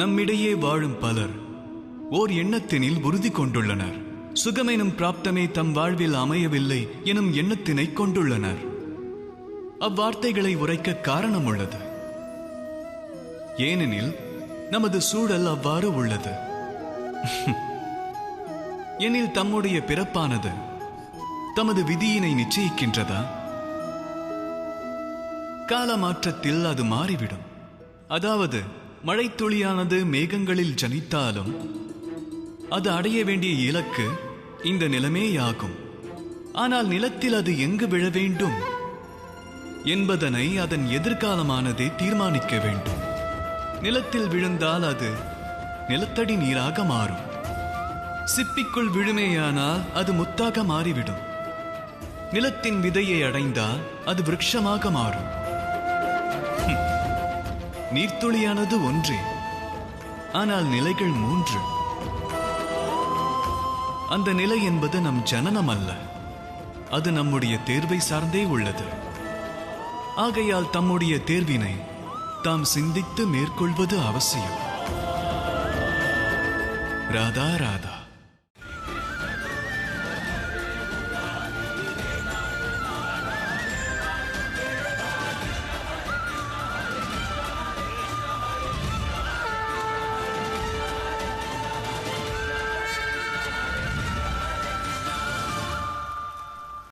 நம்மிடையே வாழும் பலர் ஓர் எண்ணத்தினில் உறுதி கொண்டுள்ளனர். சுகமெனும் பிராப்தமே தம் வாழ்வில் அமையவில்லை எனும் எண்ணத்தினை கொண்டுள்ளனர். அவ்வார்த்தைகளை உரைக்க காரணம் உள்ளது ஏனெனில் நமது சூழல் அவ்வாறு உள்ளது. எனில் தம்முடைய பிறப்பானது தமது விதியினை நிச்சயிக்கின்றதா? காலமாற்றத்தில் அது மாறிவிடும். அதாவது மழைத்துளியானது மேகங்களில் ஜனித்தாலும் அது அடைய வேண்டிய இலக்கு இந்த நிலமேயாகும். ஆனால் நிலத்தில் அது எங்கு விழ வேண்டும் என்பதனை அதன் எதிர்காலமானதே தீர்மானிக்க வேண்டும். நிலத்தில் விழுந்தால் அது நிலத்தடி நீராக மாறும். சிப்பிக்குள் விழுமேயானால் அது முத்தாக மாறிவிடும். நிலத்தின் விதையை அடைந்தால் அது விருட்சமாக மாறும். நீர்த்துளியானது ஒன்றே. ஆனால் நிலைகள் மூன்று. அந்த நிலை என்பது நம் ஜனனம் அல்ல. அது நம்முடைய தேர்வை சார்ந்தே உள்ளது. ஆகையால் தம்முடைய தேர்வினை தாம் சிந்தித்து மேற்கொள்வது அவசியம். ராதா ராதா.